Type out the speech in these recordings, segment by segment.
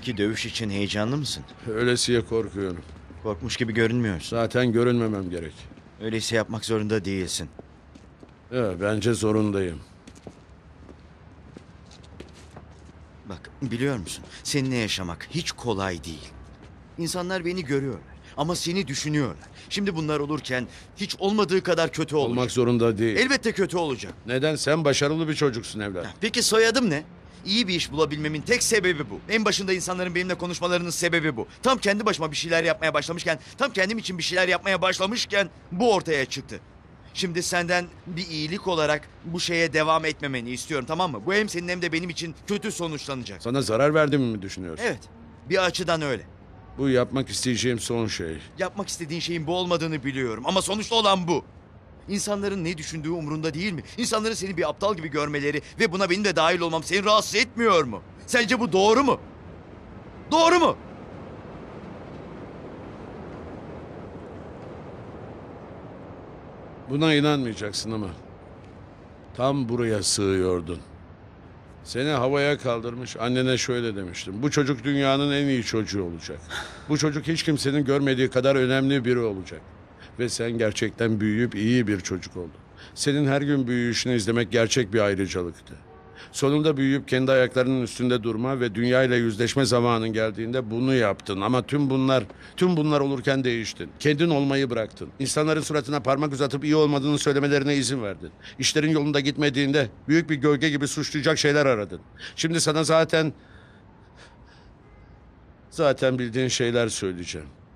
Peki dövüş için heyecanlı mısın? Öylesiye korkuyorum. Korkmuş gibi görünmüyorsun. Zaten görünmemem gerek. Öyleyse yapmak zorunda değilsin. Ya, bence zorundayım. Bak biliyor musun? Seninle yaşamak hiç kolay değil. İnsanlar beni görüyorlar ama seni düşünüyorlar. Şimdi bunlar olurken hiç olmadığı kadar kötü olacak. Olmak zorunda değil. Elbette kötü olacak. Neden? Sen başarılı bir çocuksun evlat. Peki soyadım ne? İyi bir iş bulabilmemin tek sebebi bu. En başında insanların benimle konuşmalarının sebebi bu. Tam kendi başıma bir şeyler yapmaya başlamışken, tam kendim için bir şeyler yapmaya başlamışken bu ortaya çıktı. Şimdi senden bir iyilik olarak bu şeye devam etmemeni istiyorum tamam mı? Bu hem senin hem de benim için kötü sonuçlanacak. Sana zarar verdiğimi mi düşünüyorsun? Evet, bir açıdan öyle. Bu yapmak isteyeceğim son şey. Yapmak istediğin şeyin bu olmadığını biliyorum ama sonuçta olan bu. İnsanların ne düşündüğü umurunda değil mi? İnsanların seni bir aptal gibi görmeleri ve buna benim de dahil olmam seni rahatsız etmiyor mu? Sence bu doğru mu? Doğru mu? Buna inanmayacaksın ama. Tam buraya sığıyordun. Seni havaya kaldırmış, annene şöyle demiştim. Bu çocuk dünyanın en iyi çocuğu olacak. Bu çocuk hiç kimsenin görmediği kadar önemli biri olacak. Ve sen gerçekten büyüyüp iyi bir çocuk oldun. Senin her gün büyüyüşünü izlemek gerçek bir ayrıcalıktı. Sonunda büyüyüp kendi ayaklarının üstünde durma ve dünyayla yüzleşme zamanın geldiğinde bunu yaptın. Ama tüm bunlar, tüm bunlar olurken değiştin. Kendin olmayı bıraktın. İnsanların suratına parmak uzatıp iyi olmadığını söylemelerine izin verdin. İşlerin yolunda gitmediğinde büyük bir gölge gibi suçlayacak şeyler aradın. Şimdi sana zaten zaten bildiğin şeyler söyleyeceğim.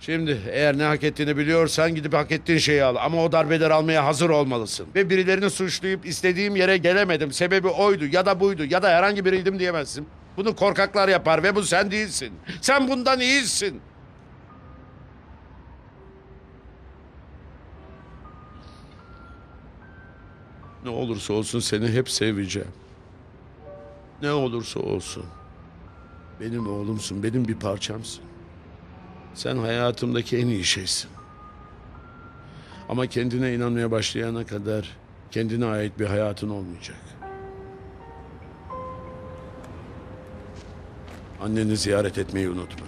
Şimdi eğer ne hak ettiğini biliyorsan gidip hak ettiğin şeyi al. Ama o darbeleri almaya hazır olmalısın. Ve birilerini suçlayıp istediğim yere gelemedim. Sebebi oydu ya da buydu ya da herhangi biriydim diyemezsin. Bunu korkaklar yapar ve bu sen değilsin. Sen bundan iyisin. Ne olursa olsun seni hep seveceğim. Ne olursa olsun. Benim oğlumsun, benim bir parçamsın. Sen hayatımdaki en iyi şeysin. Ama kendine inanmaya başlayana kadar kendine ait bir hayatın olmayacak. Anneni ziyaret etmeyi unutma.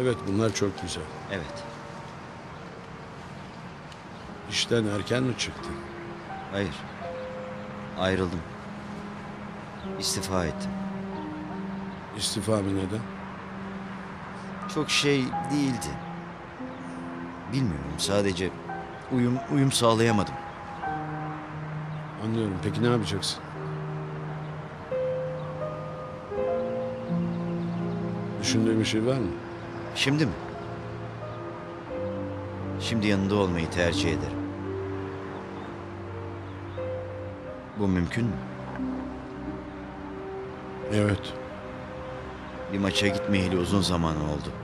Evet bunlar çok güzel. Evet. İşten erken mi çıktın? Hayır. Ayrıldım. İstifa ettim. İstifa mı neden? Çok şey değildi. Bilmiyorum sadece uyum uyum sağlayamadım. Anlıyorum. Peki ne yapacaksın? Düşündüğün bir şey var mı? Şimdi mi? Şimdi yanında olmayı tercih ederim. Bu mümkün mü? Evet. Bir maça gitmeyeli uzun zaman oldu.